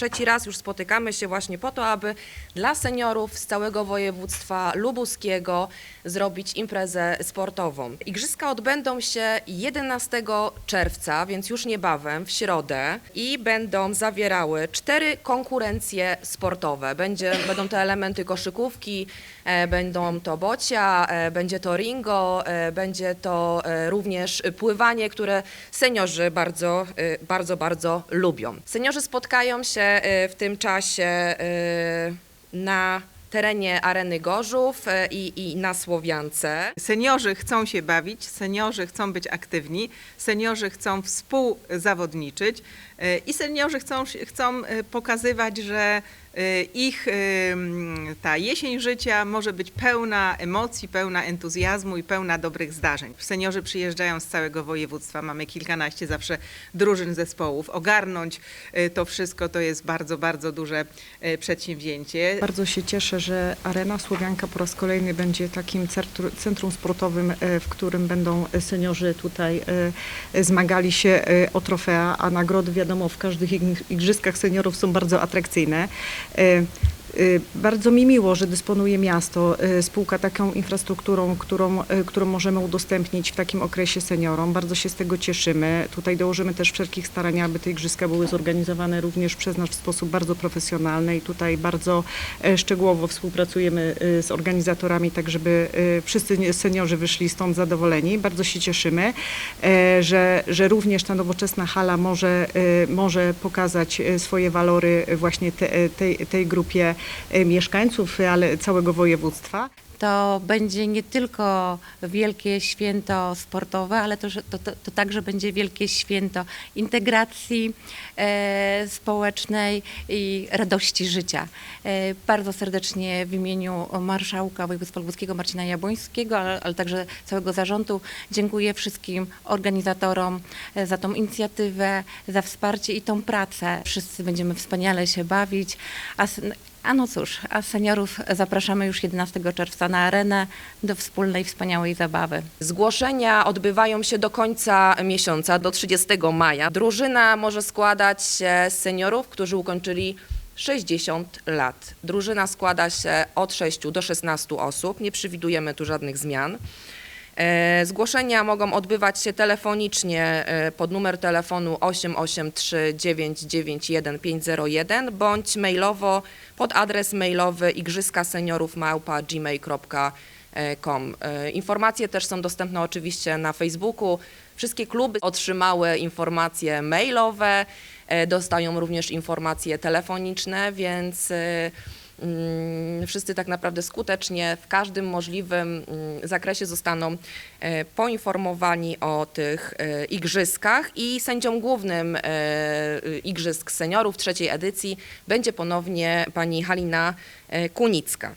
trzeci raz już spotykamy się właśnie po to, aby dla seniorów z całego województwa lubuskiego zrobić imprezę sportową. Igrzyska odbędą się 11 czerwca, więc już niebawem, w środę i będą zawierały cztery konkurencje sportowe. Będzie, będą to elementy koszykówki, e, będą to bocia, e, będzie to ringo, e, będzie to e, również pływanie, które seniorzy bardzo, e, bardzo, bardzo lubią. Seniorzy spotkają się e, w tym czasie e, na terenie Areny Gorzów e, i, i na Słowiance. Seniorzy chcą się bawić, seniorzy chcą być aktywni, seniorzy chcą współzawodniczyć i seniorzy chcą, chcą pokazywać, że ich e, m, ta jesień życia może być pełna emocji, pełna entuzjazmu i pełna dobrych zdarzeń. Seniorzy przyjeżdżają z całego województwa, mamy kilkanaście zawsze drużyn zespołów. Ogarnąć e, to wszystko to jest bardzo, bardzo duże e, przedsięwzięcie. Bardzo się cieszę, że Arena Słowianka po raz kolejny będzie takim centru- centrum sportowym, w którym będą seniorzy tutaj zmagali się o trofea, a nagrody wiadomo w każdych ig- igrzyskach seniorów są bardzo atrakcyjne. E, e, Bardzo mi miło, że dysponuje miasto, e, spółka taką infrastrukturą, którą, e, którą możemy udostępnić w takim okresie seniorom. Bardzo się z tego cieszymy. Tutaj dołożymy też wszelkich starań, aby te igrzyska były zorganizowane również przez nas w sposób bardzo profesjonalny i tutaj bardzo e, szczegółowo współpracujemy z organizatorami, tak żeby wszyscy seniorzy wyszli stąd zadowoleni. Bardzo się cieszymy, e, że, że również ta nowoczesna hala może, może pokazać e, swoje walory właśnie te, tej, tej grupie mieszkańców, ale całego województwa. to będzie nie tylko wielkie święto sportowe, ale to, to, to, także będzie wielkie święto integracji e, społecznej i radości życia. E, bardzo serdecznie w imieniu marszałka województwa lubuskiego Marcina Jabłońskiego, ale, ale także całego zarządu dziękuję wszystkim organizatorom e, za tą inicjatywę, za wsparcie i tą pracę. Wszyscy będziemy wspaniale się bawić, a a no cóż, a seniorów zapraszamy już 11 czerwca na arenę do wspólnej, wspaniałej zabawy. Zgłoszenia odbywają się do końca miesiąca, do 30 maja. Drużyna może składać się z seniorów, którzy ukończyli 60 lat. Drużyna składa się od 6 do 16 osób, nie przewidujemy tu żadnych zmian. E, Zgłoszenia mogą odbywać się telefonicznie e, pod numer telefonu 883 991 501 bądź mailowo pod adres mailowy igrzyska seniorów małpa gmail.com. E, Informacje też są dostępne oczywiście na Facebooku. Wszystkie kluby otrzymały informacje mailowe, dostają również informacje telefoniczne, więc wszyscy tak naprawdę skutecznie w każdym możliwym mm, zakresie zostaną e, poinformowani o tych e, igrzyskach i sędzią głównym e, Igrzysk Seniorów trzeciej edycji będzie ponownie pani Halina Kunicka.